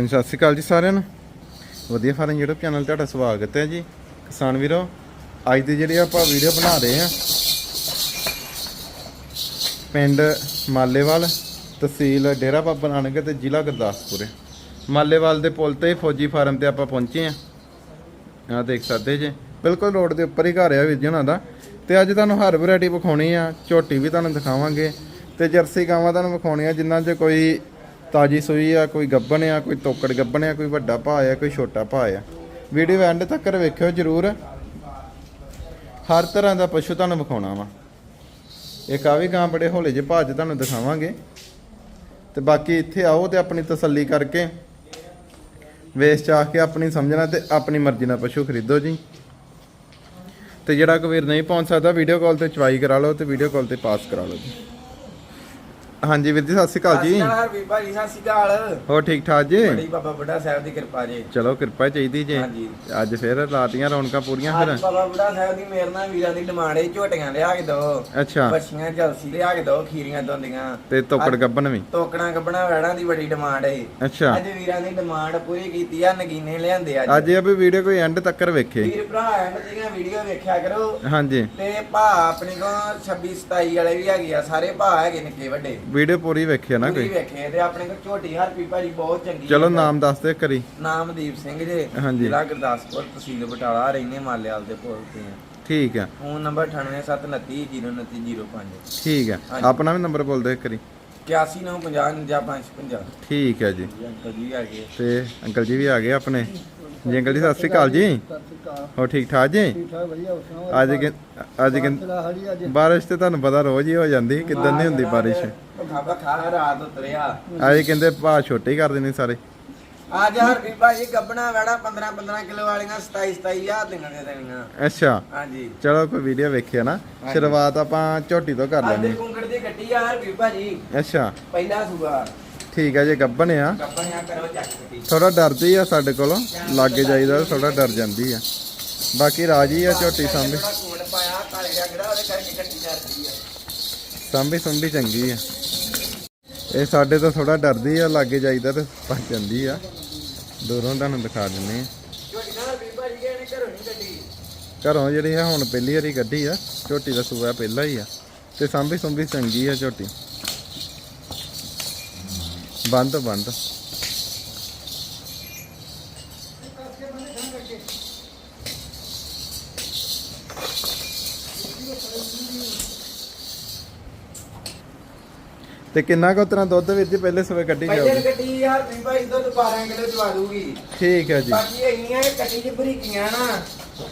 ਹਾਂਜੀ, ਸਤਿ ਸ਼੍ਰੀ ਅਕਾਲ ਜੀ ਸਾਰਿਆਂ ਨੂੰ। ਵਧੀਆ ਫਾਰਮ YouTube ਚੈਨਲ ਤੁਹਾਡਾ ਸਵਾਗਤ ਹੈ ਜੀ। ਕਿਸਾਨ ਵੀਰੋ, ਅੱਜ ਦੀ ਜਿਹੜੀ ਆਪਾਂ ਵੀਡੀਓ ਬਣਾ ਰਹੇ ਹਾਂ, ਪਿੰਡ ਮਾਲੇਵਾਲ ਤਹਿਸੀਲ ਡੇਰਾ ਬਾਬਾ ਨਾਨਕ ਤੇ ਜ਼ਿਲ੍ਹਾ ਗੁਰਦਾਸਪੁਰ। ਮਾਲੇਵਾਲ ਦੇ ਪੁਲ ਤੇ ਫੌਜੀ ਫਾਰਮ ਤੇ ਆਪਾਂ ਪਹੁੰਚੇ ਹਾਂ। ਆਹ ਦੇਖ ਸਕਦੇ ਜੇ। ਬਿਲਕੁਲ ਰੋਡ ਦੇ ਉੱਪਰ ਹੀ ਘਰ ਆ ਵੀਰ ਜੀ ਉਹਨਾਂ ਦਾ। ਤੇ ਅੱਜ ਤੁਹਾਨੂੰ ਹਰ ਵੈਰਾਈਟੀ ਵਿਖਾਉਣੀ ਆ, ਝੋਟੀ ਵੀ ਤੁਹਾਨੂੰ ਦਿਖਾਵਾਂਗੇ। ਤੇ ਜਰਸੀ ਗਾਵਾਂ ਤੁਹਾਨੂੰ ਵਿਖਾਉਣੀਆਂ ਜਿਨ੍ਹਾਂ 'ਚ ਕੋਈ ਤਾਜੀ ਸੂਈ ਆ, ਕੋਈ ਗੱਬਣ ਆ, ਕੋਈ ਤੋਕੜ ਗੱਬਣ ਆ, ਕੋਈ ਵੱਡਾ ਭਾਅ ਆ, ਕੋਈ ਛੋਟਾ ਭਾਅ ਆ। ਵੀਡੀਓ ਐਂਡ ਤੱਕ ਵੇਖਿਓ ਜਰੂਰ। ਹਰ ਤਰ੍ਹਾਂ ਦਾ ਪਸ਼ੂ ਤੁਹਾਨੂੰ ਵਿਖਾਉਣਾ ਵਾ। ਇੱਕ ਆ ਵੀ ਗਾਂ ਬੜੇ ਹੌਲੇ ਜਿਹੇ ਭਾਅ 'ਚ ਤੁਹਾਨੂੰ ਦਿਖਾਵਾਂਗੇ। ਤੇ ਬਾਕੀ ਇੱਥੇ ਆਓ ਤੇ ਆਪਣੀ ਤਸੱਲੀ ਕਰਕੇ, ਵੇਚ ਚਾਹ ਕੇ ਆਪਣੀ ਸਮਝਣਾ ਤੇ ਆਪਣੀ ਮਰਜ਼ੀ ਨਾਲ ਪਸ਼ੂ ਖਰੀਦੋ ਜੀ। ਤੇ ਜਿਹੜਾ ਕੋਈ ਵੀਰ ਨਹੀਂ ਪਹੁੰਚ ਸਕਦਾ ਵੀਡੀਓ ਕਾਲ ਤੇ ਚਵਾਈ ਕਰਾ ਲਓ ਤੇ ਵੀਡੀਓ ਕਾਲ ਤੇ ਪਾਸ ਕਰਾ ਲਓ ਜੀ। ਹਾਂਜੀ ਵੀਰ ਜੀ ਸਤਿ ਸ਼੍ਰੀ ਅਕਾਲ ਜੀ। ਹਰਵੀਰ ਭਾਜੀ ਸਤਿ ਸ਼੍ਰੀ ਅਕਾਲ। ਹੋਰ ਠੀਕ ਠਾਕ ਜੀ? ਬੜੀ ਬਾਬਾ ਬੁੱਢਾ ਸਾਹਿਬ ਦੀ ਕਿਰਪਾ ਜੀ। ਚਲੋ ਕਿਰਪਾ ਚਾਹੀਦੀ ਜੀ। ਹਾਂਜੀ। ਅੱਜ ਫੇਰ ਲਾਤੀਆਂ ਰੌਣਕਾਂ ਪੂਰੀਆਂ ਫਿਰ। ਬਾਬਾ ਬੁੱਢਾ ਸਾਹਿਬ ਦੀ ਮੇਰ ਨਾਲ ਵੀਰਾਂ ਦੀ ਡਿਮਾਂਡ ਹੈ ਝੋਟੀਆਂ ਲਿਆ ਕੇ ਦੋ ਅੱਛਾ। ਬੱਛੀਆਂ ਜਲਸੀ ਲਿਆ ਕੇ ਦੋ ਖੀਰੀਆਂ ਦੋਂਦੀਆਂ। ਤੇ ਤੋਕੜ ਗੱਬਨ ਵੀ। ਤੋਕਣਾ ਗੱਬਣਾ ਵੜਾਂ ਦੀ ਬੜੀ ਡਿਮਾਂਡ ਹੈ ਅੱਛਾ। ਅੱਜ ਵੀਰਾਂ ਦੀ ਡਿਮਾਂਡ ਪੂਰੀ ਕੀਤੀ ਆ ਨਗੀਨੇ ਲਿਆਂਦੇ ਅੱਜ। ਅੱਜ ਇਹ ਵੀ ਵੀਡੀਓ ਕੋਈ ਐਂਡ ਤੱਕ ਵੇਖੇ। ਵੀਰ ਭਰਾ ਐਂਡ ਦੀਆਂ ਵੀਡੀਓ ਵੇਖਿਆ ਕਰੋ। ਹਾਂਜੀ। ਤੇ ਭਾ ਆਪਣੇ ਕੋਲ 26 27 ਵਾਲੇ ਵੀ ਹੈਗੇ ਆ ਸਾਰੇ ਭਾ ਹੈਗੇ ਨਿੱਕੇ ਵੱਡੇ। ਵੀਡੀਓ ਪੂਰੀ ਵੇਖਿਆ ਨਾ ਪੂਰੀ ਕੋਈ? ਵੇਖੇ ਤੇ ਆਪਣੇ ਕੋਲ ਝੋਟੀ ਹਰਪੀ ਭਾਜੀ ਬਹੁਤ ਚੰਗੀ ਚਲੋ ਹੈ। ਨਾਮ ਦੱਸ ਦੇ ਕਰੀ ਨਾਮਦੀਪ ਸਿੰਘ ਜੀ ਹਾਂਜੀ। ਜ਼ਿਲ੍ਹਾ ਗੁਰਦਾਸਪੁਰ ਤਹਿਸੀਲ ਬਟਾਲਾ ਰਹਿੰਦੇ ਮਾਲੇਵਾਲ ਦੇ ਪੁਲ ਤੇ ਆ। ਠੀਕ ਆ। ਫੋਨ ਨੰਬਰ 9879302905 ਠੀਕ ਆ। ਆਪਣਾ ਵੀ ਨੰਬਰ ਬੋਲ ਦੇ ਕਰੀ 81950555 ਠੀਕ ਹੈ ਜੀ। ਅੰਕਲ ਜੀ ਆ ਗਏ। ਤੇ ਅੰਕਲ ਜੀ ਵੀ ਆ ਗਏ ਆਪਣੇ? ਜੀ ਅੰਕਲ ਜੀ ਸਤਿ ਸ਼੍ਰੀ ਅਕਾਲ ਜੀ। ਹੋ ਠੀਕ ਠਾਕ ਜੀ? ਅੱਜ ਕਿ ਅੱਜ ਕਿ ਬਾਰਿਸ਼ ਤੇ ਤੁਹਾਨੂੰ ਪਤਾ ਰੋਜ਼ ਹੀ ਹੋ ਜਾਂਦੀ ਕਿਦਾਂ ਨਹੀਂ ਹੁੰਦੀ ਬਾਰਿਸ਼? ਖਾਬਾ ਖਾ ਰਾਤ ਉਤਰਿਆ। ਅੱਜ ਕਹਿੰਦੇ ਭਾ ਛੋਟੇ ਹੀ ਕਰ ਦੇਣੇ ਸਾਰੇ। ਅੱਜ ਹਰਪੀ ਭਾਜੀ ਗੱਬਣਾ ਵੜਾ 15 15 ਕਿਲੋ ਵਾਲੀਆਂ 27 27000 ਦੀਆਂ ਦੇ ਦੇਣੀਆਂ ਅੱਛਾ। ਹਾਂਜੀ। ਚਲੋ ਕੋਈ ਵੀਡੀਓ ਵੇਖਿਆ ਨਾ। ਸ਼ੁਰੂਆਤ ਆਪਾਂ ਝੋਟੀ ਤੋਂ ਕਰ ਅੱਜ ਲੈਣੀ ਕੁੰਕੜ ਦੀ ਗੱਡੀ ਆ ਹਰਪੀ ਭਾਜੀ। ਅੱਛਾ। ਪਹਿਲਾ ਸੂਆ। ਠੀਕ ਹੈ ਜੇ ਗੱਬਣ ਆ। ਗੱਬਣਿਆ ਕਰੋ ਚੱਕ ਗੱਡੀ ਥੋੜਾ ਡਰਦੀ ਆ ਸਾਡੇ ਕੋਲੋਂ। ਲਾਗੇ ਜਾਈਦਾ ਥੋੜਾ ਡਰ ਜਾਂਦੀ ਆ। ਬਾਕੀ ਰਾਜੀ ਆ, ਝੋਟੀ ਸਾਂਭੀ। ਥੋੜਾ ਕੋਡ ਸਾਂਭੀ ਸੁੰਭੀ ਚੰਗੀ ਆ। ਇਹ ਸਾਡੇ ਤੋਂ ਥੋੜਾ ਡਰਦੀ ਆ, ਲਾਗੇ ਜਾਈਦਾ ਤੇ ਭੱਜ ਜਾਂਦੀ ਆ। ਦੂਰੋਂ ਤੁਹਾਨੂੰ ਦਿਖਾ ਦਿੰਨੇ ਆ। ਘਰੋਂ ਜਿਹੜੀ ਆ, ਹੁਣ ਪਹਿਲੀ ਵਾਰੀ ਗੱਡੀ ਆ। ਝੋਟੀ ਦਾ ਸੂਆ ਪਹਿਲਾ ਹੀ ਆ। ਤੇ ਸਾਂਭੀ ਸੁੰਭੀ ਚੰਗੀ ਆ ਝੋਟੀ। ਬੰਦ ਬੰਦ। ਤੇ ਕਿੰਨਾ ਕੁ ਉਤਰਾ ਦੁੱਧ ਵੀਰ ਜੀ? ਪਹਿਲੇ ਸਵੇ ਕੱਢੀ ਪਹਿਲੇ ਜਾਊਗੀ। ਯਾਰ ਵੀ ਭਾਈ ਦੁੱਧ 12 ਕਿਲੋ ਚਵਾ ਦੂਗੀ ਠੀਕ ਹੈ ਜੀ। ਬਾਕੀ ਇੰਨੀਆਂ ਇਹ ਕੱਟੀ ਚ ਬਰੀਕੀਆਂ ਨਾ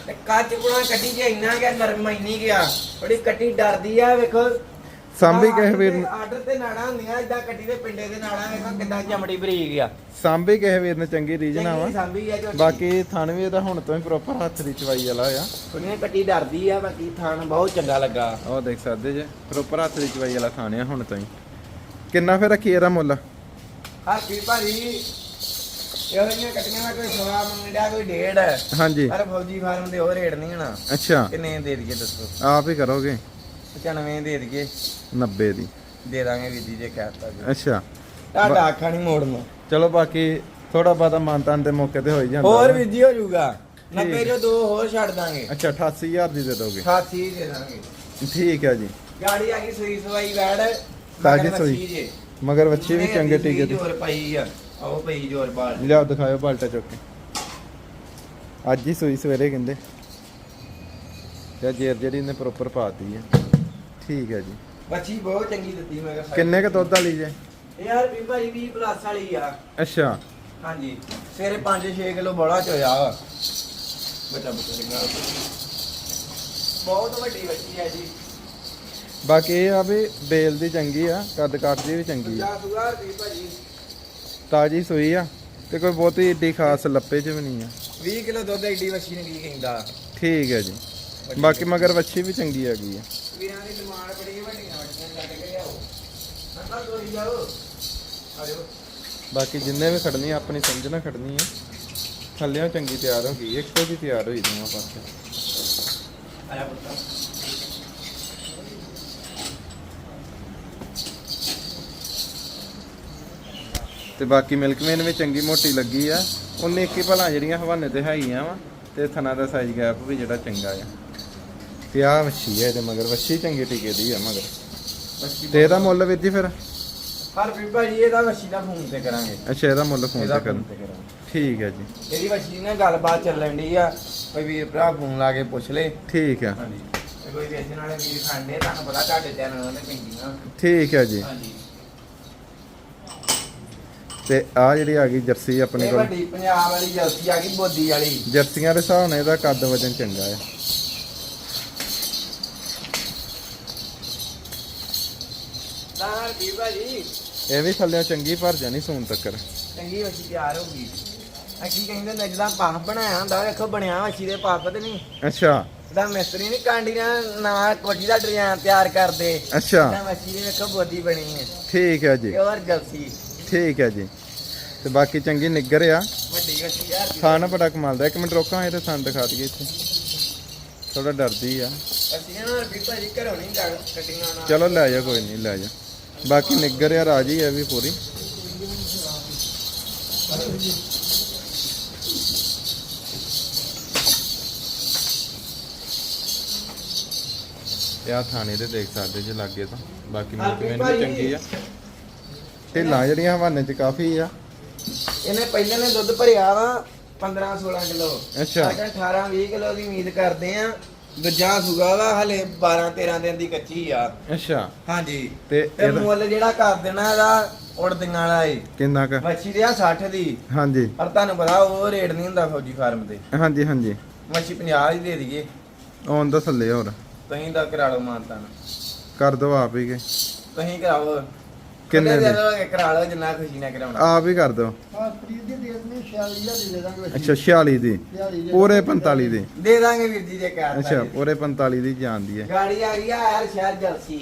ਤੇ ਕੱਚ ਪੁਣਾ ਕੱਟੀ ਚ ਇੰਨਾ ਗਿਆ ਨਰਮ ਇੰਨੀ ਗਿਆ। ਬੜੀ ਕੱਟੀ ਡਰਦੀ ਆ ਵੇਖੋ। ਸਾਂਭੀ ਕਿਸੇ ਵੀਰ ਨੂੰ? ਆਰਡਰ ਤੇ ਨਾੜਾ ਹੁੰਦੀਆਂ ਇਦਾਂ ਕੱਟੀ ਦੇ ਪਿੰਡੇ ਦੇ ਨਾੜਾ ਵੇਖੋ ਕਿੱਦਾਂ ਚਮੜੀ ਬਰੀਕ ਆ। ਸਾਂਭੀ ਕਿਸੇ ਵੀਰ ਨੇ ਚੰਗੀ ਰੀਜਨ ਆਵਾ ਸਾਂਭੀ ਆ ਝੋਟੀ ਬਾਕੀ ਥਣ ਵੀ ਇਹਦਾ ਹੁਣ ਤੋਂ ਹੀ ਪ੍ਰੋਪਰ ਹੱਥ ਦੀ ਚਵਾਈ ਵਾਲਾ ਆ। ਸੁਣੀਏ ਕੱਟੀ ਡਰਦੀ ਆ ਬਾਕੀ ਥਾਣ ਬਹੁਤ ਚੰਗਾ ਲੱਗਾ। ਉਹ ਦੇਖ ਸਕਦੇ ਜੇ ਪ੍ਰੋਪਰ ਹੱਥ ਦੀ ਚਵਾਈ ਵਾਲਾ ਥਾਣ ਆ ਹੁਣ ਤੋਂ ਹੀ। ਕਿੰਨਾ ਫਿਰ ਰੱਖੀ ਇਹਦਾ ਮੁੱਲ? ਹਾਂ ਕੀ ਭਾਜੀ ਇਹੋ ਜਿਹੀਆਂ ਕੱਟੀਆਂ ਦਾ ਕੋਈ ਸਵਾ ਮੰਗੜਿਆ ਕੋਈ ਡੇਢ। ਹਾਂਜੀ। ਪਰ ਫੌਜੀ ਫਾਰਮ ਦੇ ਉਹ ਰੇਟ ਨਹੀਂ ਹਣਾ। ਅੱਛਾ। ਕਿੰਨੇ ਦੇ ਦਈਏ ਦੱਸੋ? ਆਪ ਹੀ ਕਰੋਗੇ। 95 ਦੇ ਦਈਏ। 90 ਦੀ। ਦੇ ਦਾਂਗੇ ਵੀਰ ਜੀ ਜੇ ਕਹਿਤਾ ਜੀ। ਅੱਛਾ। ਤੁਹਾਡਾ ਆਖਾ ਨਹੀਂ ਮੋੜਨਾ ਚਲੋ ਬਾਕੀ ਥੋੜਾ ਬਾਤਾ ਮਾਨਤਾਨ ਦੇ ਮੌਕੇ ਤੇ ਹੋ ਹੀ ਜਾਂਦਾ ਹੋਰ। ਵੀਰ ਜੀ ਹੋ ਜਾਊਗਾ। ਠੀਕ। 90 ਜੋ ਦੋ ਹੋਰ ਛੱਡ ਦਾਂਗੇ। ਅੱਛਾ 88000 ਦੀ ਦੇ ਦੋਗੇ। 88 ਦੇ ਦਾਂਗੇ। ਠੀਕ ਹੈ ਜੀ। ਗਾੜੀ ਆ ਗਈ ਸੂਈ ਸਵਾਈ ਵੈੜ ਤਾਜ਼ੀ ਸੂਈ। ਮਗਰ ਬੱਚੇ ਵੀ ਚੰਗੇ ਟੀਕੇ ਦੀ ਜੋਰ ਪਈ ਆ। ਆਓ ਪਈ ਜੋਰ ਬਾਲ। ਲਿਆਓ ਦਿਖਾਓ ਬਾਲਟਾ ਚੁੱਕ ਕੇ। ਅੱਜ ਹੀ ਸੋਈ ਸਵੇਰੇ ਕਹਿੰਦੇ। ਤੇ ਜੇਰ ਜਿਹੜੀ ਨੇ ਪ੍ਰੋਪਰ ਪਾਤੀ ਹੈ ਠੀਕ ਹੈ ਜੀ। ਬੱਚੀ ਬਹੁਤ ਚੰਗੀ ਦਿੱਤੀ ਮੈਂ ਕਿਹਾ ਕਿੰਨੇ ਕ ਦੁੱਧ ਵਾਲੀ ਜੇ? ਯਾਰ ਵੀ ਭਾਈ 20 ਪਲੱਸ ਵਾਲੀ ਆ। ਅੱਛਾ। ਹਾਂਜੀ। ਸਵੇਰੇ 5-6 ਕਿਲੋ ਬੜਾ ਚੋਇਆ ਵਾ। ਬੱਚਾ ਬੱਚਾ ਸਿੰਘਾ ਬਹੁਤ ਵੱਡੀ ਬੱਚੀ ਹੈ ਜੀ। ਬਾਕੀ ਇਹ ਆ ਵੀ ਬੇਲ ਦੀ ਚੰਗੀ ਆ ਕੱਦ ਕੱਟ ਦੀ ਵੀ ਚੰਗੀ ਆ। 50000 ਰੁਪਏ ਭਾਜੀ ਤਾਜੀ ਸੋਈ ਆ ਤੇ ਕੋਈ ਬਹੁਤੀ ਏਡੀ ਖਾਸ ਲੱਪੇ ਚ ਵੀ ਨਹੀਂ ਆ। 20 ਕਿਲੋ ਦੁੱਧ ਐਡੀ ਬੱਚੀ ਨੇ ਕੀ ਕਹਿੰਦਾ। ਠੀਕ ਹੈ ਜੀ। ਬਾਕੀ ਮਗਰ ਵੱਛੀ ਵੀ ਚੰਗੀ ਹੈਗੀ ਆ। ਵੀਰਾਂ ਦੀ ਡਿਮਾਂਡ ਬੜੀ ਵੱਡੀਆਂ ਵੱਡੀਆਂ ਕੱਢ ਕੇ ਲਿਆਓ। ਅੰਦਰ ਤੋਰੀ ਜਾਓ। ਆਜੋ ਬਾਕੀ ਜਿੰਨੇ ਵੀ ਖੜਨੀ ਆ ਆਪਣੀ ਸਮਝ ਨਾਲ ਖੜਨੀ ਆ। ਥੱਲਿਆਂ ਚੰਗੀ ਤਿਆਰ ਹੋ ਗਈ ਇੱਕੋ ਜੀ ਤਿਆਰ ਹੋਈ ਦੋਵਾਂ ਪਾਸੇ ਆਇਆ ਪੁੱਤ ਤੇ ਬਾਕੀ ਮਿਲਕਮੇਨ ਵੀ ਚੰਗੀ ਮੋਟੀ ਲੱਗੀ ਆ। ਉਹਨੇ ਇੱਕ ਹੀ ਭਲਾ ਜਿਹੜੀਆਂ ਹਵਾਨੇ ਤੇ ਹੈਗੀਆਂ ਵਾ ਤੇ ਥਣਾ ਦਾ ਸਾਈਜ਼ ਗੈਪ ਵੀ ਜਿਹੜਾ ਚੰਗਾ ਆ। ਤੇ ਆ ਵੱਛੀ ਹੈ ਇਹਦੇ ਮਗਰ ਵੱਛੀ ਚੰਗੀ ਟਿਕੇ ਦੀ ਆ ਮਗਰ। ਤੇ ਇਹਦਾ ਮੁੱਲ ਵੀਰ ਜੀ ਫਿਰ? ਹਰ ਵੀ ਭਾਜੀ ਇਹਦਾ ਵਸ਼ੀ ਦਾ ਫੋਨ ਤੇ ਕਰਾਂਗੇ। ਅੱਛਾ ਇਹਦਾ ਮੁੱਲ ਫੋਨ ਤੇ ਕਰਨ ਠੀਕ ਹੈ ਜੀ। ਇਹਦੀ ਵਸ਼ੀ ਨਾਲ ਗੱਲਬਾਤ ਚੱਲਣ ਦੀ ਆ ਕੋਈ ਵੀਰ ਭਰਾ ਫੋਨ ਲਾ ਕੇ ਪੁੱਛ ਲੇ। ਠੀਕ ਆ। ਹਾਂਜੀ। ਤੇ ਕੋਈ ਵੇਚਣ ਵਾਲੇ ਵੀਰ ਖਾਂਦੇ ਤੁਹਾਨੂੰ ਪਤਾ ਤੁਹਾਡੇ ਚੈਨਲ ਨੇ ਪੈਂਦੀਆਂ ਠੀਕ ਹੈ ਜੀ। ਹਾਂਜੀ। ਤੇ ਆ ਜਿਹੜੀ ਆ ਗਈ ਜਰਸੀ ਆਪਣੇ ਇਹ ਕੋਲ। ਵੱਡੀ ਪੰਜਾਬ ਵਾਲੀ ਜਲਸੀ ਆ ਗਈ ਬੋਦੀ ਵਾਲੀ। ਜਰਸੀਆਂ ਦੇ ਹਿਸਾਬ ਨਾਲ ਇਹਦਾ ਕੱਦ ਵਜਨ ਚੰਗਾ ਆ। ਨਾਲ ਵੀ ਭਾਜੀ। ਇਹ ਵੀ ਥੱਲੇ ਚੰਗੀ ਭਰ ਜਾਣੀ ਸੂਨ ਤੱਕਰ। ਚੰਗੀ ਵਸ਼ੀ ਤਿਆਰ ਹੋ ਗਈ। ਅਕੀ ਕਹਿੰਦੇ ਨੇ ਜਿਹਦਾ ਪਾਪ ਬਣਾਇਆ ਹੁੰਦਾ ਵੇਖੋ ਬਣਿਆ ਵਸ਼ੀ ਦੇ ਪਾਪ ਤੇ ਨਹੀਂ? ਅੱਛਾ। ਇਹਦਾ ਮਿਸਤਰੀ ਨਹੀਂ ਕਾਂਡੀ ਨਾਲ ਨਵਾਂ ਕੋਠੀ ਦਾ ਡਿਜ਼ਾਈਨ ਤਿਆਰ ਕਰਦੇ। ਅੱਛਾ। ਇਹਦਾ ਵਸ਼ੀ ਦੇ ਵੇਖੋ ਬੋਦੀ ਬਣੀ ਹੈ। ਠੀਕ ਹੈ ਜੀ। Pure jealousy. ਠੀਕ ਹੈ ਜੀ। ਤੇ ਬਾਕੀ ਚੰਗੀ ਨਿੱਗਰ ਆ। ਵੱਡੀ ਵਸ਼ੀ ਯਾਰ ਥਾਣਾ ਬੜਾ ਕਮਾਲ ਦਾ। ਇੱਕ ਮਿੰਟ ਰੋਕਾਂ ਇਹ ਤੇ ਸਾਨੂੰ ਦਿਖਾ ਦਈਏ ਇੱਥੇ। ਥੋੜਾ ਡਰਦੀ ਆ। ਅਸੀਂ ਨਾ ਵੀ ਭਾਜੀ ਘਰੋਂ ਨਹੀਂ ਕਟਿੰਗਾਂ ਨਾਲ ਚਲੋ ਲੈ ਜਾ ਕੋਈ ਨਹੀਂ ਲੈ ਜਾ ਬਾਕੀ ਨਿੱਗਰ ਆ ਰਾਜੀ ਆ ਵੀ ਪੂਰੀ। ਆ ਥਾਣੇ ਦੇ ਦੇਖ ਸਕਦੇ ਜੇ ਲੱਗੇ ਤਾਂ। ਬਾਕੀ ਮਿਲਕ ਵੀ। ਚੰਗੀ ਆ। ਢਿੱਲਾਂ ਜਿਹੜੀਆਂ ਹਵਾਨੇ ਚ ਕਾਫੀ ਆ। ਇਹਨੇ ਪਹਿਲੇ ਨੇ ਦੁੱਧ ਭਰਿਆ ਵਾ 15 16 ਕਿਲੋ। ਅੱਛਾ। 18 20 ਕਿਲੋ ਦੀ ਉਮੀਦ ਕਰਦੇ ਆ। ਦੂਜਾ ਸੁਗਾ ਵਾ ਹਲੇ 12 13 ਦਿਨ ਦੀ ਕੱਚੀ ਆ। ਅੱਛਾ। ਹਾਂਜੀ। ਤੇ ਇਹਦਾ ਮੁੱਲ ਜਿਹੜਾ ਕਰ ਦੇਣਾ ਇਹਦਾ ਉੜਦੀਆਂ ਵਾਲਾ ਏ। ਕਿੰਨਾ ਕ? ਮੱਛੀ ਦੇ ਆ 60 ਦੀ। ਹਾਂਜੀ। ਪਰ ਤੁਹਾਨੂੰ ਪਤਾ ਉਹ ਰੇਟ ਨਹੀਂ ਹੁੰਦਾ ਫੌਜੀ ਫਾਰਮ ਤੇ ਹਾਂਜੀ ਹਾਂਜੀ। ਮੱਛੀ 50 ਦੀ ਦੇ ਦਈਏ। ਆਉਣ ਦਾ ਥੱਲੇ ਹੋਰ। ਤੁਸੀਂ ਤਾਂ ਕਰਾ ਲਓ ਮਾਨਤਾਨ। ਕਰ ਦੋ ਆਪ ਹੀ ਕੇ। ਤੁਸੀਂ ਕਰਾਓ। ਕਿੰਨੇ ਦੇ? ਦੀ ਦਿਓ ਕਰਾ ਲਓ ਜਿੰਨਾ ਖੁਸ਼ੀ ਨਾਲ ਕਰਾਉਣਾ। ਆਪ ਹੀ ਕਰ ਦੋ ਹਾਂ ਫਰੀਦ ਦੀ ਦੇ ਦਿੰਦੇ 46000 ਦੀ ਦੇ ਦਾਂਗੇ ਬੱਚੀ। ਅੱਛਾ 46 ਦੀ। 46 ਦੀ ਪੂਰੇ 45 ਦੀ। ਦੇ ਦਾਂਗੇ ਵੀਰ ਜੀ ਜੇ ਕਹਿ ਅੱਛਾ ਪੂਰੇ 45 ਦੀ ਜਾਂਦੀ ਹੈ। ਗਾੜੀ ਆ ਗਈ ਆ ਯਾਰ ਸ਼ਹਿਰ ਜਲਸੀ।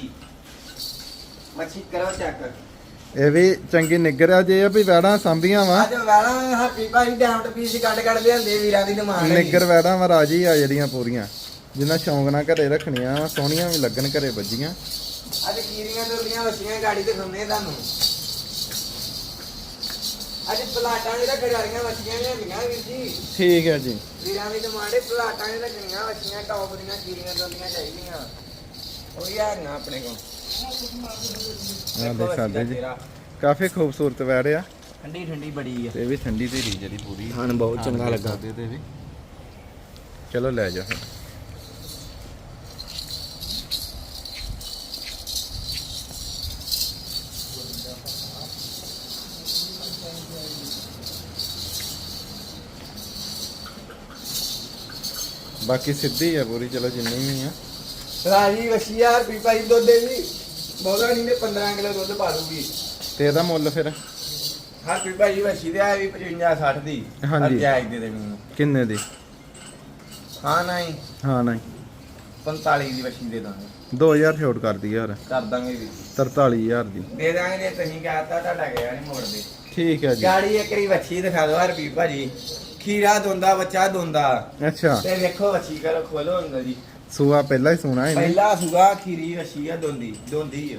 ਮੱਛੀ ਕਰੋ ਚੈੱਕ। ਇਹ ਵੀ ਚੰਗੀ ਨਿੱਗਰ ਆ ਜੇ ਆ ਵੀ ਵੈੜਾਂ ਸਾਂਭੀਆਂ ਵਾ। ਅੱਜ ਵਾਲਾ ਹੈਪੀ ਭਾਈ ਡਾਊਟ ਪੀਸ ਕੱਢ ਕੱਢ ਲਿਆਂਦੇ ਵੀਰਾਂ ਦੀ ਡਿਮਾਂਡ ਨਿੱਗਰ ਵੈੜਾਂ ਵਾ ਰਾਜੀ ਆ ਜਿਹੜੀਆਂ ਪੂਰੀਆਂ। ਜਿੰਨਾ ਸ਼ੌਂਕ ਨਾਲ ਘਰੇ ਰੱਖਣੀਆਂ ਸੋਹਣੀਆਂ ਵੀ ਲੱਗਣ ਘਰੇ ਵੱਜੀਆਂ। ਅੱਜ ਕੀਰੀਆਂ ਦੁਰਲੀਆਂ ਵਸੀਆਂ ਗਾੜੀ ਤੇ ਸੁਣਨੇ ਤੁਹਾਨੂੰ। ਅੱਜ ਪਲਾਟਾਂ ਦੇ ਖੜਾਰੀਆਂ ਵਸੀਆਂ ਨੇ ਹੁੰਦੀਆਂ ਵੀਰ ਜੀ। ਠੀਕ ਹੈ ਜੀ। ਵੀਰਾਂ ਡਿਮਾਂਡ ਹੈ ਪਲਾਟਾਂ ਦੇ ਲੱਗਣੀਆਂ ਵਸੀਆਂ ਟੌਪ ਦੀਆਂ ਕੀਰੀਆਂ ਦੁਰਲੀਆਂ ਚਾਹੀਦੀਆਂ। ਉਹ ਹੀ ਹੈਗੀਆਂ ਆਪਣੇ ਕੋਲ। ਆ ਦੇਖ ਸਕਦੇ ਜੀ। ਕਾਫੀ ਖੂਬਸੂਰਤ ਵੈੜ ਆ। ਠੰਡੀ ਠੰਡੀ ਬੜੀ ਆ। ਤੇ ਇਹ ਵੀ ਠੰਡੀ ਧੀਰੀ ਜਿਹੜੀ ਪੂਰੀ। ਖਾਣ ਬਹੁਤ ਚੰਗਾ ਲੱਗਾ। ਤੇ ਵੀ। ਚਲੋ ਲੈ ਜਾ ਫਿਰ ਬਾਕੀ ਸਿੱਧੀ ਆ ਪੂਰੀ ਚਲੋ ਜਿੰਨੀ ਵੀ ਆ। ਰਾਜੀ ਵਸੀ ਯਾਰ ਵੀ ਭਾਈ ਦੁੱਧ ਦੇ ਵੀ ਨਹੀਂ ਤੇ 15 ਕਿਲੋ ਦੁੱਧ ਪਾ ਦੂਗੀ। ਤੇ ਇਹਦਾ ਮੁੱਲ ਫਿਰ? ਹਾਂ ਵੀ ਭਾਈ ਵਸੀ ਦੇ ਆ ਵੀ 55 60 ਦੀ ਹਾਂਜੀ। ਜਾਇਜ਼ ਦੇ ਦੇਣੀ ਆ। ਕਿੰਨੇ ਦੀ? ਹਾਂ ਨਹੀਂ। ਹਾਂ ਨਹੀਂ। 45 ਦੀ ਵਸੀ ਦੇ ਦਾਂਗੇ। 2000 ਛੋਟ ਕਰ ਦੀ ਯਾਰ। ਕਰ ਦਾਂਗੇ ਵੀ। 43000 ਦੀ। ਦੇ ਦਾਂਗੇ ਜੇ ਤੁਸੀਂ ਕਹਤਾ ਤੁਹਾਡਾ ਗਿਆ ਨਹੀਂ ਮੋੜਦੇ ਠੀਕ ਹੈ ਜੀ। ਗਾੜੀ ਇੱਕ ਰੀ ਵੱਛੀ ਦਿਖਾ ਦਿਓ ਹਰਬੀ ਭਾਜੀ। ਖੀਰਾ ਦੋਂਦਾ ਬੱਚਾ ਦੋਂਦਾ ਅੱਛਾ। ਤੇ ਵੇਖੋ ਵੱਛੀ ਕਰੋ ਖੋਲੋ ਅੰਦਰ ਜੀ। ਸੂਆ ਪਹਿਲਾਂ ਹੀ ਸੋਣਾ ਇਹਨੇ। ਪਹਿਲਾ ਸੁਗਾ ਖੀਰੀ ਵੱਛੀ ਆ ਦੋਂਦੀ ਦੋਂਦੀ ਆ।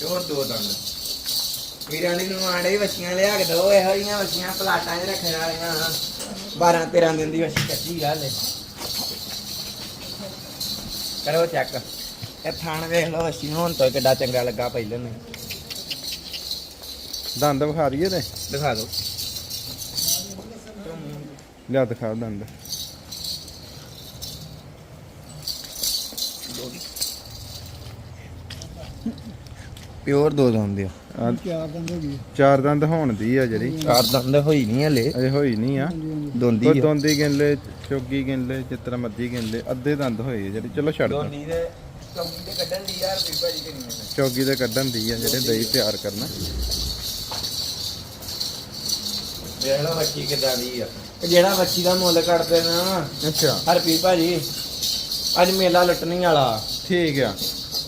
ਤੇ ਦੋ ਦੰਦ। ਵੀਰਾਂ ਦੀ ਨੂੰ ਆੜੇ ਵੱਛੀਆਂ ਲਿਆ ਕੇ ਦੋ ਇਹੋ ਜਿਹੀਆਂ ਵੱਛੀਆਂ ਪਲਾਟਾਂ 'ਚ ਰੱਖਣ ਵਾਲੀਆਂ 12 13 ਦਿਨ ਦੀ ਵੱਛੀ ਕੱਚੀ ਗੱਲ ਏ। ਕਰੋ ਚੈੱਕ ਇਹ ਥਾਣ ਵੇਖ ਲਓ ਵੱਛੀ ਨੂੰ ਹੁਣ ਤੋਂ ਕਿੱਡਾ ਚੰਗਾ ਲੱਗਾ ਪਹਿਲਾਂ ਨੂੰ। ਦੰਦ ਵਿਖਾ ਰਹੀਏ ਤੇ ਦਿਖਾ ਦਿਓ। ਲਿਆ ਦਿਖਾ ਦੰਦ। ਪਿਓਰ ਦੋ ਦੰਦ ਆ। ਚਾਰ ਦਿਨ ਹੋ ਗਈ ਚਾਰ ਦੰਦ ਹੋਣ ਦੀ ਆ ਜਿਹੜੀ। ਚਾਰ ਦੰਦ ਹੋਈ ਨਹੀਂ ਹਲੇ। ਅਜੇ ਹੋਈ ਨਹੀਂ ਆ। ਦੋਂਦੀ ਕੋਈ ਦੋਂਦੀ ਗਿਣ ਲੈ ਚੋਗੀ ਗਿਣ ਲੈ ਤਰ੍ਹਾਂ ਮਰਜ਼ੀ ਗਿਣ ਲੈ ਅੱਧੇ ਦੰਦ ਹੋਏ ਆ ਜਿਹੜੀ। ਚਲੋ ਛੱਡ ਦੋ ਦੋਂਦੀ ਦੇ ਚੌਂਕੀ ਤੇ ਕੱਢਣ ਦੀ ਯਾਰ ਬੀਬਾ ਜੀ ਕਿੰਨੀ ਚੋਗੀ ਦੇ ਕੱਢਣ ਦੀ ਆ ਜਿਹੜੇ ਦਹੀਂ ਤਿਆਰ ਕਰਨਾ। ਦੇਖ ਲਓ ਬੱਚੀ ਕਿਦਾਂ ਦੀ ਆ। ਜਿਹੜਾ ਬੱਚੀ ਦਾ ਮੁੱਲ ਕੱਢਦੇ ਨਾ ਅੱਛਾ। ਹਰਪੀ ਭਾਜੀ ਅੱਜ ਮੇਲਾ ਲੁੱਟਣੀ ਵਾਲਾ। ਠੀਕ ਆ।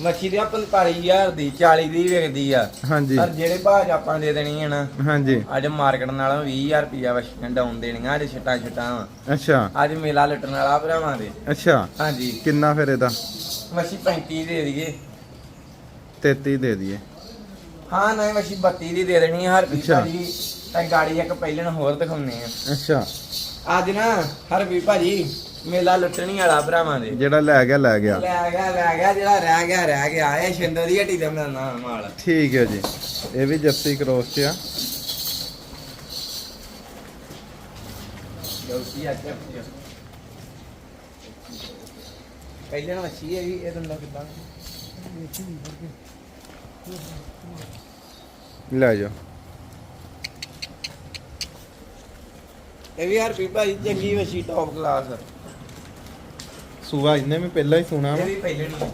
ਮੱਛੀ ਦੇ 45000 ਦੀ 40 ਦੀ ਵਿਕਦੀ ਆ। ਹਾਂਜੀ। ਪਰ ਜਿਹੜੇ ਭਾਜ ਆਪਾਂ ਦੇ ਦੇਣੀ ਹੈ ਨਾ ਹਾਂਜੀ। ਅੱਜ ਮਾਰਕੀਟ ਨਾਲੋਂ 20000 ਰੁਪਿਆ ਵਸ਼ੀਆਂ ਡਾਊਨ ਦੇਣੀਆਂ ਅੱਜ ਛਟਾ ਛਟਾ ਅੱਛਾ। ਅੱਜ ਮੇਲਾ ਲੁੱਟਣ ਵਾਲਾ ਭਰਾਵਾਂ ਦੇ। ਅੱਛਾ। ਹਾਂਜੀ। ਕਿੰਨਾ ਫਿਰ ਇਹਦਾ? ਮੱਛੀ 35 ਦੇ ਦਈਏ। 33 ਦੇ ਦਈਏ। ਹਾਂ ਨਹੀਂ ਵਸ਼ੀ 32 ਦੀ ਦੇ ਦੇਣੀ ਆ ਹਰਪੀ ਅੱਛਾ। ਭਾਜੀ। ਤਾਂ ਗਾੜੀ ਇੱਕ ਪਹਿਲਣ ਹੋਰ ਦਿਖਾਉਣੇ ਆ। ਅੱਛਾ। ਅੱਜ ਨਾ ਹਰਪੀ ਭਾਜੀ ਮੇਲਾ ਲੁੱਟਣੀ ਵਾਲਾ ਭਰਾਵਾਂ ਦੇ। ਜਿਹੜਾ ਲੈ ਗਿਆ ਲੈ ਗਿਆ। ਲੈ ਗਿਆ ਲੈ ਗਿਆ ਜਿਹੜਾ ਰਹਿ ਗਿਆ ਰਹਿ ਗਿਆ। ਇਹ ਸ਼ਿੰਦੋ ਦੀ ਹੱਟੀ ਦਾ ਮੇਰਾ ਨਾਮ ਮਾਲ। ਠੀਕ ਹੈ ਜੀ। ਇਹ ਵੀ ਜੱਸੀ ਕ੍ਰੋਸ 'ਚ ਆ। ਜਲਦੀ ਆ। ਚੱਪ ਪਹਿਲਣ ਵਸ਼ੀ ਹੈ ਵੀ ਇਹ ਦੰਦਾ ਕਿਦਾਂ? ਲੈ ਜਾਓ। ਇਹ ਵੀ ਹਰਪੀ ਭਾਜੀ ਚੰਗੀ ਵਸ਼ੀ ਟੌਪ ਕਲਾਸ ਸੂਆ ਇਹਨੇ ਵੀ ਪਹਿਲਾਂ ਹੀ ਸੁਣਾ ਇਹ ਵਾ ਵੀ ਪਹਿਲਣ ਹੀ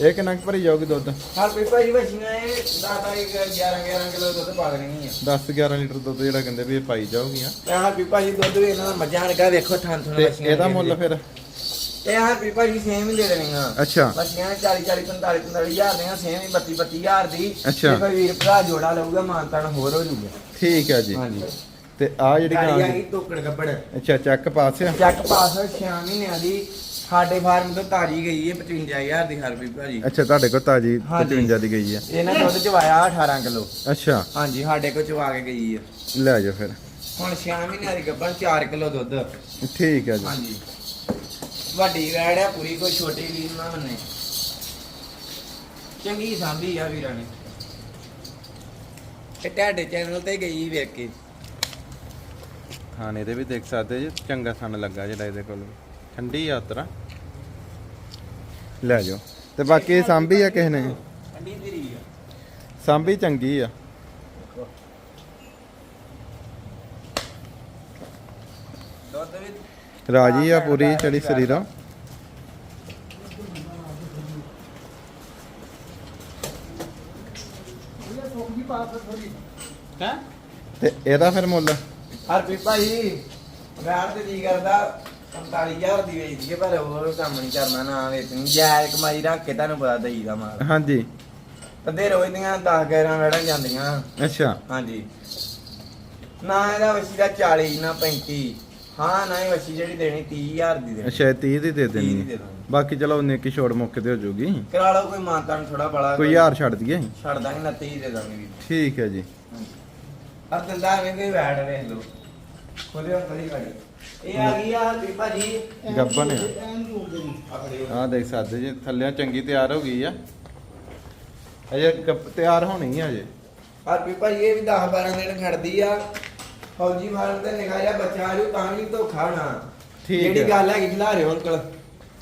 ਇਹ ਕਿੰਨਾ ਕੁ ਭਰੀ ਜਾਊਗੀ ਦੁੱਧ? ਹਰਪੀ ਭਾਜੀ ਵਸ਼ੀਆਂ ਇਹ ਦਾਦਾ ਇੱਕ 11 11 ਕਿਲੋ ਦੁੱਧ ਪਾ ਦੇਣੀ ਆ। 10 11 ਲੀਟਰ ਦੁੱਧ ਜਿਹੜਾ ਕਹਿੰਦੇ ਵੀ ਇਹ ਪਾਈ ਜਾਊਗੀਆਂ। ਤੇ ਹਰਪੀ ਦੁੱਧ ਵੀ ਇਹਨਾਂ ਦਾ ਮੱਝਾਂ ਵਰਗਾ ਵੇਖੋ ਥਾਂ ਥਾਂ ਤੇ ਇਹਦਾ ਮੁੱਲ ਫਿਰ? ਇਹ ਹਰਪੀ ਭਾਜੀ ਸੇਮ ਹੀ ਦੇ ਦੇਣੀਆਂ ਅੱਛਾ। ਬੱਚੀਆਂ 40 40 45 45 ਹਜ਼ਾਰ ਦੀਆਂ ਸੇਮ ਹੀ 32 32 ਹਜ਼ਾਰ ਦੀ। ਅੱਛਾ। ਜੇ ਕੋਈ ਵੀਰ ਭਰਾ ਜੋੜਾ ਲਊਗਾ ਮਾਨਤਾਨ ਹੋਰ ਹੋ ਜੂਗਾ। ਠੀਕ ਹੈ ਜੀ। ਹਾਂਜੀ। ਤੇ ਆ ਜਿਹੜੀ ਗਾੜੀ ਆ ਗਾਂ ਗਈ ਟੋਕੜ ਕੱਪੜ। ਅੱਛਾ ਚੈੱਕ ਪਾਸ ਆ। ਚੱਕ ਪਾਸ 6 ਮਹੀਨਿਆਂ ਦੀ। ਸਾਡੇ ਫਾਰਮ ਤੋਂ ਤਾਜੀ ਗਈ ਹੈ 55000 ਦੀ ਹਰਪੀ ਭਾਜੀ। ਅੱਛਾ ਤੁਹਾਡੇ ਕੋਲ ਤਾਜੀ ਹਾਂਜੀ। 55 ਦੀ ਗਈ ਆ ਇਹਨਾਂ ਦੁੱਧ ਚਵਾਇਆ 18 ਕਿਲੋ। ਅੱਛਾ। ਹਾਂਜੀ ਸਾਡੇ ਕੋਲ ਚਵਾ ਕੇ ਗਈ ਹੈ ਲੈ ਜਾਓ ਫਿਰ। ਹੁਣ 6 ਮਹੀਨਿਆਂ ਦੀ ਗੱਭਣ 4 ਕਿਲੋ ਦੁੱਧ। ਠੀਕ ਹੈ ਜੀ। ਹਾਂਜੀ। ਵੱਡੀ ਵੈੜ ਆ ਪੂਰੀ ਕੋਈ ਛੋਟੀ ਵੀਰ ਨਾ ਮੰਨੇ ਚੰਗੀ ਸਾਂਭੀ ਆ ਵੀਰਾਂ ਨੇ। ਇਹ ਤੁਹਾਡੇ ਚੈਨਲ ਤੇ ਗਈ ਵੇਖ ਕੇ। ਖਾਣੇ ਦੇ ਵੀ ਦੇਖ ਸਕਦੇ ਜੀ ਚੰਗਾ ਥਣ ਲੱਗਾ ਜਿਹੜਾ ਇਹਦੇ ਕੋਲ। ਠੰਡੀ ਯਾਤਰਾ। ਲੈ ਜਾਓ। ਤੇ ਬਾਕੀ ਸਾਂਭੀ ਆ ਕਿਸੇ ਨੇ? ਠੰਡੀ ਧੀਰੀ ਆ ਸਾਂਭੀ ਚੰਗੀ ਆ। ਰਾਜੀ ਆ ਪੂਰੀ ਚੜੀ ਸਰੀਰਾ। ਤੇ ਇਹਦਾ ਫਿਰ ਮੁੱਲ? ਹਰ ਭਾਈ ਵੈੜ ਤੇ ਜੀ ਕਰਦਾ 45000 ਦੀ ਵੇਚਦੀ ਹੈ ਪਰ ਹੋਰ ਕੰਮ ਨਹੀਂ ਕਰਨਾ ਨਾ ਵੇਚਣੀ ਜਾਇਜ਼ ਕਮਾਈ ਰੱਖ ਕੇ ਤੁਹਾਨੂੰ ਪਤਾ ਦਈ ਦਾ ਮਾਲ। ਹਾਂਜੀ। ਤਦੇ ਰੋਜ਼ ਦੀਆਂ 10 11 ਵੈੜਾਂ ਜਾਂਦੀਆਂ। ਅੱਛਾ। ਹਾਂਜੀ। ਨਾ ਇਹਦਾ ਵਸੀ ਦਾ 40 ਨਾ 35 ਹਾਂ ਨਾ ਇਹ ਵਸੀ ਜਿਹੜੀ ਦੇਣੀ 30000 ਦੀ ਦੇਣੀ। ਅੱਛਾ ਇਹ 30 ਦੀ ਦੇ 30 ਦੀ ਦੇ। ਦਾਂਗੇ। ਬਾਕੀ ਚਲੋ ਉਹਨੇ ਕੀ ਛੋੜ ਮੌਕੇ ਤੇ ਹੋ ਜਾਊਗੀ ਕਰਾ ਲਓ ਕੋਈ ਮਾਨਤਾ ਨੂੰ ਥੋੜਾ ਬੜਾ। ਕੋਈ ਹਜ਼ਾਰ ਛੱਡ ਦਈਏ। ਛੱਡ ਦਾਂਗੇ ਨਾ 30 ਦੇ ਦਾਂਗੇ। ਵੀ ਠੀਕ ਹੈ ਜੀ। ਅਰ ਦੰਦਾ ਐਵੇਂ ਕੋਈ ਵੈੜ ਵੇਖ ਲਓ। ਖੋਲਿਓ ਖੋਲੀ ਗਾੜੀ ਇਹ ਆ ਗਈ ਆ ਵੀ ਭਾਜੀ। ਗੱਭਣ ਆ। ਐਨ ਰੂਪ ਦੇ ਆਪਣੇ ਆਹ ਦੇਖ ਸਕਦੇ ਜੀ ਥੱਲੇ ਚੰਗੀ ਤਿਆਰ ਹੋ ਗਈ ਆ। ਅਜੇ ਗੱਪ- ਤਿਆਰ ਹੋਣੀ ਆ ਅਜੇ। ਹਰ ਵੀ ਇਹ ਵੀ 10 12 ਦਿਨ ਖੜਦੀ ਆ। ਫੌਜੀ ਫਾਰਮ ਤੇ ਨਿਗਾਹ ਜਾ ਬੱਚਾ ਜੂ ਤਾਂ ਵੀ ਨੀ ਧੋਖਾ ਹੋਣਾ। ਠੀਕ ਜਿਹੜੀ ਹੈ। ਗੱਲ ਹੈਗੀ ਖਿਲਾ ਰਿਓ ਅੰਕਲ।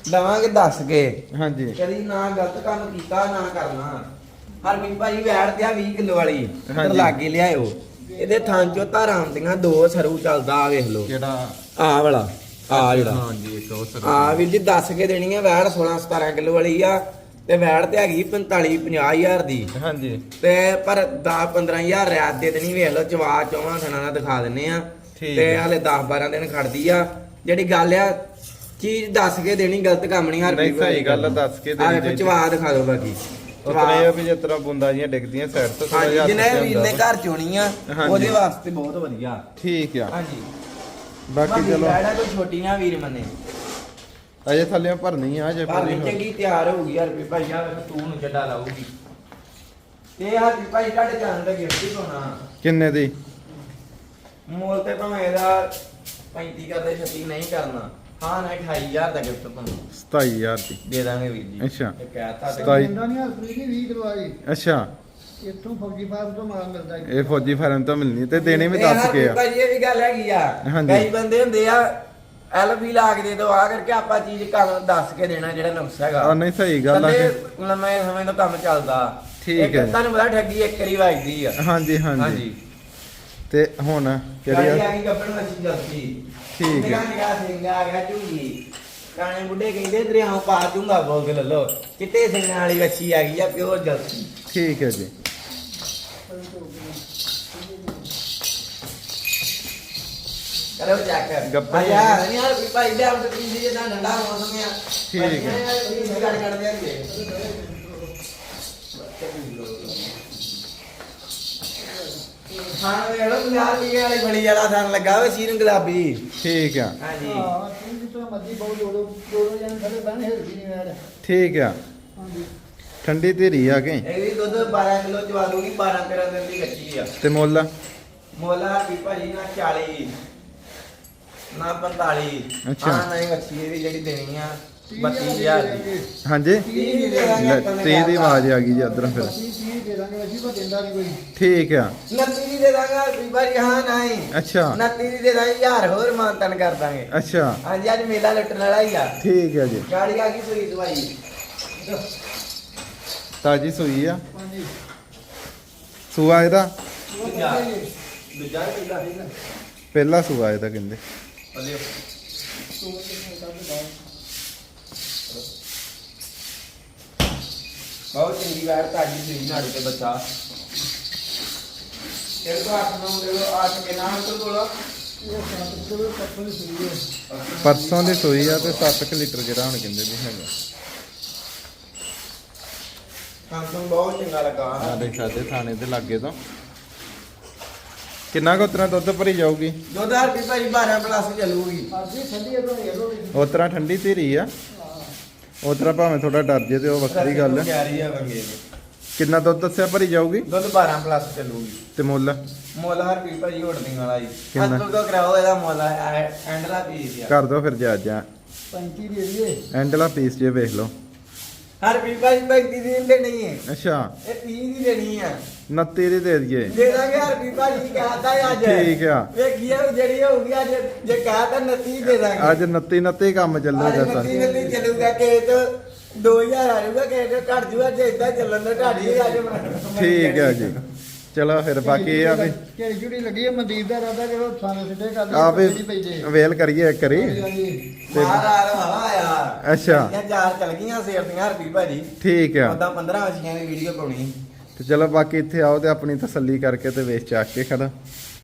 ਦਵਾਂਗੇ ਦੱਸ ਕੇ। ਹਾਂਜੀ। ਕਦੀ ਨਾ ਗਲਤ ਕੰਮ ਕੀਤਾ ਨਾ ਕਰਨਾ। ਹਰਮੀਤ ਭਾਈ ਵੈੜ ਤੇ ਆ 20 ਕਿਲੋ ਵਾਲੀ। ਹਾਂਜੀ। ਲਾਗੇ ਲਿਆਇਓ। ਇਹਦੇ ਥਾਂ ਚੋਂ ਧਾਰਾਂ ਆਉਂਦੀਆਂ ਦੋ ਸਰੂ ਚੱਲਦਾ ਆ ਵੇਖ ਲਓ। ਕਿਹੜਾ? ਆ ਵਾਲਾ ਆ ਜਿਹੜਾ। ਹਾਂਜੀ ਇੱਕ ਉਹ ਸਰ ਆ ਵੀਰ ਜੀ ਦੱਸ ਕੇ ਦੇਣੀ ਆ ਵੈੜ 16 17 ਕਿਲੋ ਵਾਲੀ ਆ ਤੇ ਵੈੜ ਤੇ ਹੈਗੀ 45 50 ਹਜ਼ਾਰ ਦੀ। ਹਾਂਜੀ। ਤੇ ਪਰ 10 15000 ਰਿਆਤ ਦੇ ਦੇਣੀ ਵੇਖ ਲਓ ਚਵਾ ਚੋਵਾਂ ਥਣਾ ਦਾ ਦਿਖਾ ਦਿੰਨੇ ਆ। ਠੀਕ ਤੇ। ਹਾਲੇ 10 12 ਦਿਨ ਖੜਦੀ ਆ। ਜਿਹੜੀ ਗੱਲ ਆ ਚੀਜ਼ ਦੱਸ ਕੇ ਦੇਣੀ ਗਲਤ ਕੰਮ ਨਹੀਂ ਹਰ ਨਹੀਂ ਸਹੀ ਗੱਲ ਆ, ਦੱਸ ਕੇ ਦੇਣੀ ਚਾਹੀਦੀ। ਚਵਾ ਦਿਖਾ ਦਿਓ ਬਾਕੀ। ਉਤਰੇ ਵੀ ਜਿਸ ਤਰ੍ਹਾਂ ਬੁੰਦਾ ਜੀਆਂ ਡਿੱਗਦੀਆਂ ਸਾਈਡ ਤੋਂ ਥੋੜਾ ਜਿਹਾ ਜਿਹਨੇ ਵੀਰ ਨੇ ਘਰ ਚੋਣੀ ਆ ਹਾਂਜੀ। ਉਹਦੇ ਵਾਸਤੇ ਬਹੁਤ ਵਧੀਆ। ਠੀਕ ਆ। ਹਾਂਜੀ। ਬਾਕੀ ਚਲੋ। ਬੈੜਾ ਕੋਈ ਛੋਟੀ ਨਾ ਵੀਰ ਮੰਨੇ। ਅਜੇ ਥੱਲੇ ਭਰਨੀ ਆ ਅਜੇ ਪਰ ਪੂਰੀ ਹੋ- ਚੰਗੀ ਤਿਆਰ ਹੋਊਗੀ ਯਾਰ ਵੀ ਭਾਈ ਆ ਤੂੰ ਨੂੰ ਚੱਡਾ ਲਾਊਗੀ। ਤੇ ਆ ਵੀ ਭਾਈ ਤੁਹਾਡੇ ਜਾਣ ਦਾ ਗਿਫਟ ਹੀ ਹੋਣਾ ਕਿੰਨੇ ਦੀ? ਮੋਲ ਤੇ ਭਾਵੇਂ ਇਹਦਾ 35 ਕਰਦੇ 36 ਨਹੀਂ ਕਰਨਾ। ਹਾਂ ਨਾ 28000 ਦਾ ਗਿਫਟ ਤੁਹਾਨੂੰ। 27000 ਦੀ। ਦੇ ਦਾਂਗੇ ਵੀਰ ਜੀ। ਅੱਛਾ। ਇਹ ਕਹਿਤਾ ਤੇ ਸਤਾਈ। ਬੰਦਾ ਨਹੀਂ ਹਸਪੀਟਲ ਦੀ 20 ਕਿਲੋ ਆਈ। ਅੱਛਾ। ਇੱਥੋਂ ਫੌਜੀ ਫਾਰਮ ਤੋਂ ਮਾਲ ਮਿਲਦਾ ਇਹ ਫੌਜੀ ਫਾਰਮ ਤੋਂ ਮਿਲਣੀ ਤੇ ਦੇਣੇ ਵੀ ਦੱਸ ਕੇ ਆ। ਭਾਜੀ ਇਹ ਵੀ ਗੱਲ ਹੈਗੀ ਆ। ਹਾਂਜੀ। ਕਈ ਬੰਦੇ ਹੁੰਦੇ ਆ ਐਲ ਵੀ ਲਾ ਕੇ ਦੇ ਦੋ ਆ ਕਰਕੇ ਆਪਾਂ ਚੀਜ਼ ਕੰਮ ਦੱਸ ਕੇ ਦੇਣਾ ਜਿਹੜਾ ਨੁਕਸ ਹੈਗਾ। ਆ ਨਹੀਂ ਸਹੀ ਗੱਲ ਆ ਥੱਲੇ ਕਿ- ਲੰਮੇ ਸਮੇਂ ਤੋਂ ਕੰਮ ਚੱਲਦਾ। ਠੀਕ ਇੱਕ ਹੈ। ਤੁਹਾਨੂੰ ਪਤਾ ਠੱਗੀ ਇੱਕ ਵਾਰੀ ਵੱਜਦੀ ਆ। ਹਾਂਜੀ ਹਾਂਜੀ। ਤੇ ਹੁਣ ਕਿਹੜੀ ਆ? ਆ ਗਈ ਗੱਬਣ ਮੱਛੀ ਜਲਦੀ ਠੀਕ ਹੈ। ਨਿਕਾ ਨਿਕਾ ਸਿੰਘ ਆ ਗਿਆ ਝੂਗੀ ਕਾਣੇ ਬੁੱਢੇ ਕਹਿੰਦੇ ਦਰਿਆਵਾਂ ਪਾ ਦੂੰਗਾ ਬੋਲ ਕੇ ਲੱਲੋ ਚਿੱਟੇ ਸਿੰਘਾਂ ਵਾਲੀ ਵੱਛੀ ਆ ਗਈ ਆ ਪਿਓਰ ਜਲਦੀ ਠੀਕ ਹੈ ਜੀ। ਕਰੋ ਚੈੱਕ ਗੱਭਣ ਆ ਯਾਰ ਨਹੀਂ ਯਾਰ ਵੀ ਭਾਈ ਦੇ ਆਪ ਤੇ ਪੀਂਦੀ ਜੇ ਤਾਂ ਠੰਡਾ ਮੌਸਮ ਆ। ਠੀਕ ਹੈ। ਹੈ ਕੱਢ ਕੱਢ ਦੇਣਗੇ ਹਾਂ ਵੇਲੋ 50 ਰੁਪਏ ਵਾਲੀ ਬੜੀ ਵਾਲਾ ਥਾਨ ਲੱਗਾ ਵੇ ਸੀਰਨ ਗੁਲਾਬੀ ਠੀਕ ਆ। ਹਾਂਜੀ ਹਾਂ ਤੂੰ ਜਿੱਤੋਂ ਮੱਦੀ ਬਹੁਤ ਦੋ ਦੋ ਦੋ ਥੱਲੇ ਬਣ ਹਿਲ ਵੀ ਨਹੀਂ ਵੈੜ ਠੀਕ ਆ। ਹਾਂਜੀ ਠੰਡੀ ਧੀਰੀ ਆ ਕੇ। ਇਹ ਵੀ ਦੁੱਧ 12 ਕਿਲੋ ਚਵਾ 12 13 ਦਿਨ ਦੀ ਕੱਚੀ ਆ ਤੇ ਮੁੱਲ? ਮੋਲਾ ਵੀ ਭਾਜੀ ਨਾ 40 ਨਾ 45 ਅੱਛਾ। ਹਾਂ ਨਹੀਂ ਵੱਛੀ ਇਹ ਵੀ ਜਿਹੜੀ ਦੇਣੀ ਆ 32000 ਦੀ। ਹਾਂਜੀ। ਲੈ, ਤੀਹ ਦੀ ਆਵਾਜ਼ ਆ ਗਈ ਜੀ ਉਧਰੋਂ ਫਿਰ। 25 30 ਦੇ ਦਾਂਗੇ ਅਸੀਂ ਕੋ ਦਿੰਦਾ ਨਹੀਂ ਕੋਈ ਠੀਕ ਆ। 29 ਦੀ ਦੇ ਦਾਂਗਾ ਵੀ ਭਾਜੀ ਹਾਂ ਨਹੀਂ। ਅੱਛਾ। 29 ਦੀ ਦੇ ਦਾਂਗੇ ਯਾਰ ਹੋਰ ਮਾਨਤਨ ਕਰ ਦਾਂਗੇ। ਅੱਛਾ। ਹਾਂਜੀ ਅੱਜ ਮੇਲਾ ਲੁੱਟਣ ਵਾਲਾ ਹੀ ਆ। ਠੀਕ ਜੀ। ਗਾੜੀ ਆ ਗਈ ਸੂਈ ਦਵਾਈ। ਤਾਜੀ ਸੂਈ ਆ। ਹਾਂਜੀ ਸੂਆ ਇਹਦਾ? ਉਹ ਦੂਜਾ ਜੀ, ਦੂਜਾ ਹੈ ਪਹਿਲਾ ਸੂਆ ਇਹਦਾ ਕਹਿੰਦੇ। ਅਲਿਓ। ਸੋ ਕੱਢ ਦਾ ਬਹੁਤ ਚੰਗੀ ਵਾਰ ਤਾਜੀ ਸੂਈ ਨਾੜੀ ਤੇ ਬੱਚਾ। ਇਹ ਤੋਂ ਅੱਠ ਨੌ ਦੇ ਲੋ ਅੱਠ ਕੇ ਨਾਮ ਤੋਂ ਬੋਲੋ ਦੀ ਪਰਸੋਂ ਦੀ ਸੂਈ ਆ ਤੇ 7 ਲੀਟਰ ਜਿਹੜਾ ਹੁਣ ਕਹਿੰਦੇ ਵੀ ਹੈਗਾ। ਸਾਨੂੰ ਬਹੁਤ ਚੰਗਾ ਲੱਗਾ। ਆ ਦੇਖ ਸਕਦੇ ਥਾਣੇ ਦੇ ਲਾਗੇ ਤੋਂ। ਕਿੰਨਾ ਕੁ ਉਤਰਾ ਦੁੱਧ ਭਰੀ ਜਾਊਗੀ? ਦੁੱਧ ਹਰ ਭਾਈ 12 ਪਲੱਸ ਚੱਲੂਗੀ। ਅੱਜ ਠੰਡੀ ਉਤਰਾ ਠੰਡੀ ਧੀਰੀ ਆ। ਉਤਰਾ ਭਾਵੇਂ ਥੋੜਾ ਡਰ ਜੇ ਤੇ ਉਹ ਵੱਖਰੀ ਗੱਲ ਹੈ। ਤਿਆਰੀ ਆ ਵੰਗੇ ਕਿੰਨਾ ਦੁੱਧ ਦੱਸਿਆ ਭਰੀ ਜਾਊਗੀ? ਦੁੱਧ 12 ਪਲੱਸ ਚੱਲੂਗੀ। ਤੇ ਮੁੱਲ? ਮੁੱਲ ਹਰ ਵੀ ਭਾਈ ਹੋੜਦਿੰਗ ਵਾਲਾ ਜੀ। ਕਿੰਨਾ? ਹੱਥੋਂ ਤੋਂ ਕਰਾਓ ਇਹਦਾ ਮੁੱਲ ਐਂਡਲਾ ਪੀਸ ਆ। ਕਰ ਦੋ ਫਿਰ ਜਾ ਜਾ। 35 ਦੇ ਦਈਏ। ਐਂਡਲਾ ਪੀਸ ਜੇ ਵੇਖ ਲਓ। ਹਰ ਵੀ ਭਾਈ 35 ਦੀ ਦੇਣੀ ਹੈ ਅੱਛਾ। ਇਹ 30 ਦੀ ਦੇਣੀ ਆ। 29 ਦੀ ਦੇ ਦਈਏ। ਦੇ ਦਾਂਗੇ ਹਰ ਵੀ ਭਾਜੀ ਕਹਤਾ ਅੱਜ। ਠੀਕ ਆ। ਵੇਖੀਏ ਉਹ ਜਿਹੜੀ ਹੋਊਗੀ ਅੱਜ ਜੇ ਕਹਤਾ 29 ਦੇ ਦਾਂਗੇ। ਅੱਜ 29 29 ਕੰਮ ਚੱਲੋ ਅੱਜ ਜੱਸਾ 29 29 ਚੱਲੂਗਾ ਕਿ ਤੇ 2000 ਆ ਜਾਊਗਾ ਕਿ ਤੇ ਘਟ ਜੂਗਾ ਜੇ ਇਦਾਂ ਚੱਲਣ ਦਾ ਢਾਡੀ ਅੱਜ ਠੀਕ ਹੈ ਜੀ। ਚਲੋ ਫਿਰ ਬਾਕੀ ਇਹ ਆ ਵੀ ਕਿ ਜੁੜੀ ਲੱਗੀ ਹੈ ਮਨਦੀਪ ਦਾ ਰਾਦਾ ਉਹ ਥਾਣੇ ਸਿੱਧੇ ਕਰ ਆ ਵੀ ਵੇਲ ਕਰੀਏ ਇੱਕ ਵਾਰੀ। ਤੇ- ਮਹਾਰਾਜ ਹਵਾ ਯਾਰ। ਅੱਛਾ। ਇਹ ਚਾਰ ਚਲ ਗਈਆਂ ਸੇਰ ਦੀਆਂ ਹਰਪੀ ਭਾਜੀ। ਠੀਕ ਆ। ਉਦਾਂ 15 ਵਜੀਆਂ ਦੀ ਵੀਡੀਓ ਪਾਉਣੀ। ਤੇ ਚਲੋ ਬਾਕੀ ਇੱਥੇ ਆਓ ਤੇ ਆਪਣੀ ਤਸੱਲੀ ਕਰਕੇ ਤੇ ਵੇਚ ਚੱਕ ਕੇ ਖੜਾ।